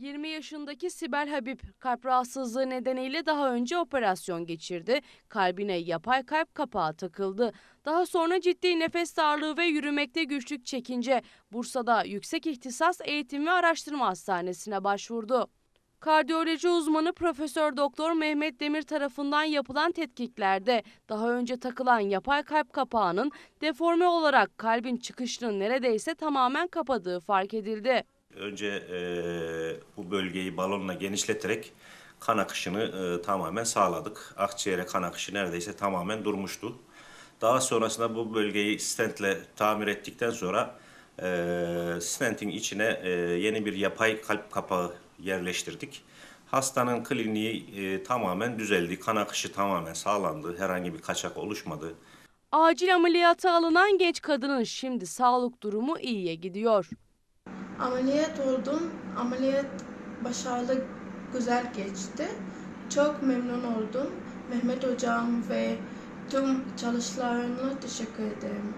20 yaşındaki Sibel Habib kalp rahatsızlığı nedeniyle daha önce operasyon geçirdi. Kalbine yapay kalp kapağı takıldı. Daha sonra ciddi nefes darlığı ve yürümekte güçlük çekince Bursa'da Yüksek İhtisas Eğitim ve Araştırma Hastanesi'ne başvurdu. Kardiyoloji uzmanı Profesör Doktor Mehmet Demir tarafından yapılan tetkiklerde daha önce takılan yapay kalp kapağının deforme olarak kalbin çıkışını neredeyse tamamen kapadığı fark edildi. Önce eee, bu bölgeyi balonla genişleterek kan akışını eee, tamamen sağladık. Akciğere kan akışı neredeyse tamamen durmuştu. Daha sonrasında bu bölgeyi stentle tamir ettikten sonra eee stentin içine eee, yeni bir yapay kalp kapağı yerleştirdik. Hastanın kliniği eee, tamamen düzeldi. Kan akışı tamamen sağlandı. Herhangi bir kaçak oluşmadı. Acil ameliyata alınan genç kadının şimdi sağlık durumu iyiye gidiyor. Ameliyat oldum. Ameliyat başarılı güzel geçti. Çok memnun oldum. Mehmet hocam ve tüm çalışanlarına teşekkür ederim.